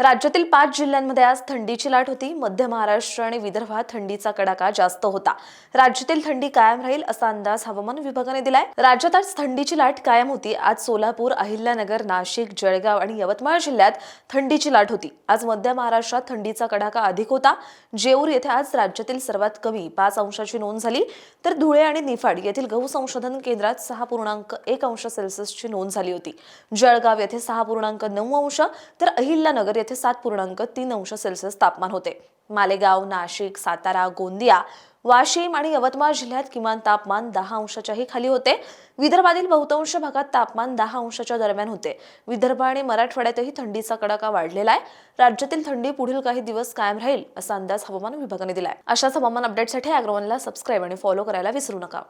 राज्यातील पाच जिल्ह्यांमध्ये आज थंडीची लाट होती. मध्य महाराष्ट्र आणि विदर्भात थंडीचा कडाका जास्त होता. राज्यातील थंडी कायम राहील असा अंदाज हवामान विभागाने दिलाय. राज्यात आज थंडीची लाट कायम होती. आज सोलापूर अहिल्यानगर नाशिक जळगाव आणि यवतमाळ जिल्ह्यात थंडीची लाट होती. आज मध्य महाराष्ट्रात थंडीचा कडाका अधिक होता. जेऊर येथे आज राज्यातील सर्वात कमी पाच अंशाची नोंद झाली. तर धुळे आणि निफाड येथील गहू संशोधन केंद्रात सहा पूर्णांक एक अंश सेल्सिअसची नोंद झाली होती. जळगाव येथे सहा पूर्णांक नऊ अंश. तर अहिल्यानगर येथे सात पूर्णांक तीन अंश सेल्सिअस तापमान होते. मालेगाव नाशिक सातारा गोंदिया वाशिम आणि यवतमाळ जिल्ह्यात किमान तापमान दहा अंशाच्याही खाली होते. विदर्भातील बहुतांश भागात तापमान दहा अंशाच्या दरम्यान होते. विदर्भ आणि मराठवाड्यातही थंडीचा कडाका वाढलेला आहे. राज्यातील थंडी पुढील काही दिवस कायम राहील असा अंदाज हवामान विभागाने दिलाय. अशाच हवामान अपडेटसाठी अॅग्रोवनला सबस्क्राईब आणि फॉलो करायला विसरू नका.